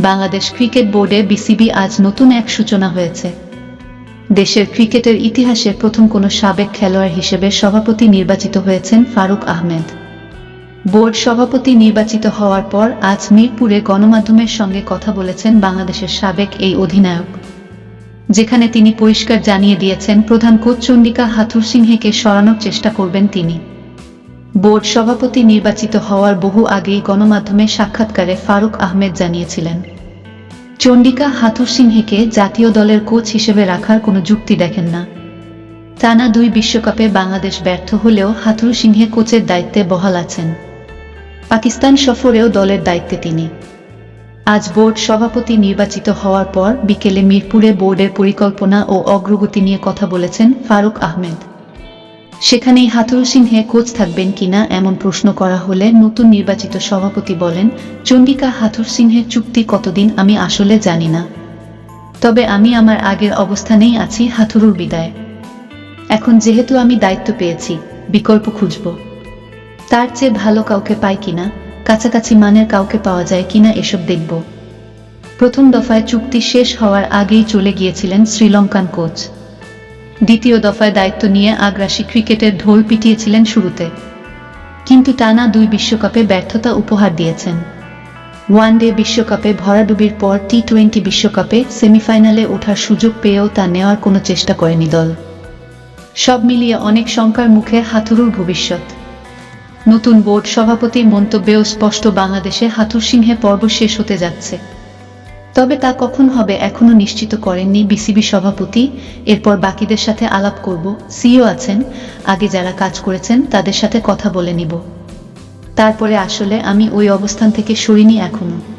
Bangladesh cricket বোর্ডে BCB আজ নতুন এক সূচনা হয়েছে। দেশের ক্রিকেটের ইতিহাসে প্রথম কোনো সাবেক খেলোয়াড় হিসেবে সভাপতি নির্বাচিত হয়েছেন ফারুক আহমেদ। বোর্ড সভাপতি নির্বাচিত হওয়ার পর আজ মিরপুরে গণমাধ্যমের সঙ্গে কথা বলেছেন বাংলাদেশের সাবেক এই অধিনায়ক। যেখানে তিনি পরিষ্কার জানিয়ে দিয়েছেন, প্রধান কোচ চন্ডিকা হাথুর সিংহেকে সরানোর চেষ্টা করবেন তিনি। বোর্ড সভাপতি নির্বাচিত হওয়ার বহু আগেই গণমাধ্যমে সাক্ষাৎকারে ফারুক আহমেদ জানিয়েছিলেন চণ্ডিকা হাথুর সিংহেকে জাতীয় দলের কোচ হিসেবে রাখার কোনো যুক্তি দেখেন না। টানা দুই বিশ্বকাপে বাংলাদেশ ব্যর্থ হলেও হাথুর সিংহে কোচের দায়িত্বে বহাল আছেন। পাকিস্তান সফরেও দলের দায়িত্বে তিনি। আজ বোর্ড সভাপতি নির্বাচিত হওয়ার পর বিকেলে মিরপুরে বোর্ডের পরিকল্পনা ও অগ্রগতি নিয়ে কথা বলেছেন ফারুক আহমেদ। সেখানেই হাথুর সিংহে কোচ থাকবেন কিনা এমন প্রশ্ন করা হলে নতুন নির্বাচিত সভাপতি বলেন, চন্ডিকা হাথুর সিংহের চুক্তি কতদিন আমি আসলে জানি না। তবে আমি আমার আগের অবস্থানেই আছি হাথুরুর বিদায়। এখন যেহেতু আমি দায়িত্ব পেয়েছি, বিকল্প খুঁজব। তার চেয়ে ভালো কাউকে পাই কিনা, কাছাকাছি মানের কাউকে পাওয়া যায় কিনা এসব দেখব। প্রথম দফায় চুক্তি শেষ হওয়ার আগেই চলে গিয়েছিলেন শ্রীলঙ্কান কোচ। দ্বিতীয় দফায় দায়িত্ব নিয়ে আগ্রাসী ক্রিকেটের ঢোল পিটিয়েছিলেন শুরুতে। কিন্তু টানা দুই বিশ্বকাপে ব্যর্থতা উপহার দিয়েছেন। ওয়ানডে বিশ্বকাপে ভরাডুবির পর টি টোয়েন্টি বিশ্বকাপে সেমিফাইনালে ওঠার সুযোগ পেয়েও তা নেওয়ার কোনো চেষ্টা করেনি দল। সব মিলিয়ে অনেক শঙ্কার মুখে হাথুরুর ভবিষ্যৎ। নতুন বোর্ড সভাপতির মন্তব্যেও স্পষ্ট বাংলাদেশে হাথুর সিংহে পর্ব শেষ হতে যাচ্ছে। তবে তা কখন হবে এখনও নিশ্চিত করেননি বিসিবি সভাপতি। এরপর বাকিদের সাথে আলাপ করব। সিও আছেন। আগে যারা কাজ করেছেন তাদের সাথে কথা বলে নিব। তারপরে আসলে আমি ওই অবস্থান থেকে সরিনি এখনও।